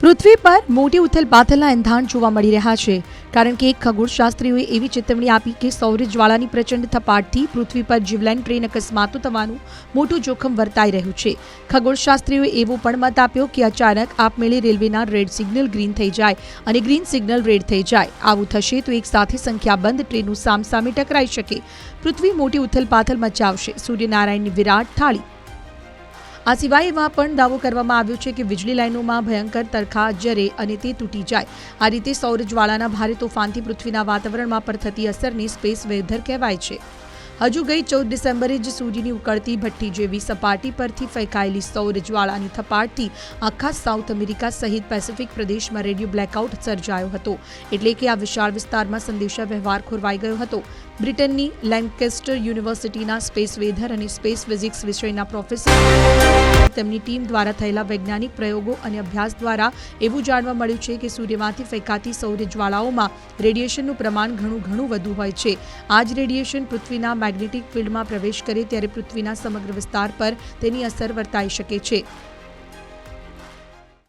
પૃથ્વી પર મોટી ઉથલપાથલના એંધાણ જોવા મળી રહ્યા છે. કારણ કે એક ખગોળશાસ્ત્રીઓએ એવી ચેતવણી આપી કે સૌર જ્વાળાની પ્રચંડ થપાટથી પૃથ્વી પર જીવલાઈન ટ્રેન અકસ્માતો થવાનું મોટું જોખમ વર્તાઈ રહ્યું છે. ખગોળશાસ્ત્રીઓએ એવો પણ મત આપ્યો કે અચાનક આપમેળે રેલવેના રેડ સિગ્નલ ગ્રીન થઈ જાય અને ગ્રીન સિગ્નલ રેડ થઈ જાય. આવું થશે તો એક સાથે સંખ્યાબંધ ટ્રેનો સામસામે ટકરાઈ શકે. પૃથ્વી મોટી ઉથલપાથલ મચાવશે. સૂર્યનારાયણની વિરાટ થાળી આ સિવાય એમાં પણ દાવો કરવામાં આવ્યો છે કે વીજળી લાઇનોમાં ભયંકર તરખા જરે અને તે તૂટી જાય. આ રીતે સૌર જ્વાળાના ભારે તોફાનથી પૃથ્વીના વાતાવરણમાં પર થતી અસરને સ્પેસ વેધર કહેવાય છે. હજુ ગઈ ચૌદ ડિસેમ્બરે જ સૂર્યની ઉકળતી ભઠ્ઠી જેવી સપાટી પરથી ફેંકાયેલી સૌર જ્વાળાની થપાટથી આખા સાઉથ અમેરિકા સહિત પેસિફિક પ્રદેશમાં રેડિયો બ્લેકઆઉટ સર્જાયો હતો. એટલે કે આ વિશાળ વિસ્તારમાં સંદેશા વ્યવહાર ખોરવાઈ ગયો હતો. બ્રિટનની લેન્કેસ્ટર યુનિવર્સિટીના સ્પેસ વેધર અને સ્પેસ ફિઝિક્સ વિષયના પ્રોફેસર. તેમની ટીમ દ્વારા થયેલા વૈજ્ઞાનિક પ્રયોગો અને અભ્યાસ દ્વારા એવું જાણવા મળ્યું છે કે સૂર્યમાંથી ફેંકાતી સૌર જ્વાળાઓમાં રેડિયેશનનું પ્રમાણ ઘણું ઘણું વધુ હોય છે. આ જ રેડિયેશન પૃથ્વીના મેગ્નેટિક ફિલ્ડમાં પ્રવેશ કરે ત્યારે પૃથ્વીના સમગ્ર વિસ્તાર પર તેની અસર વર્તાઈ શકે છે.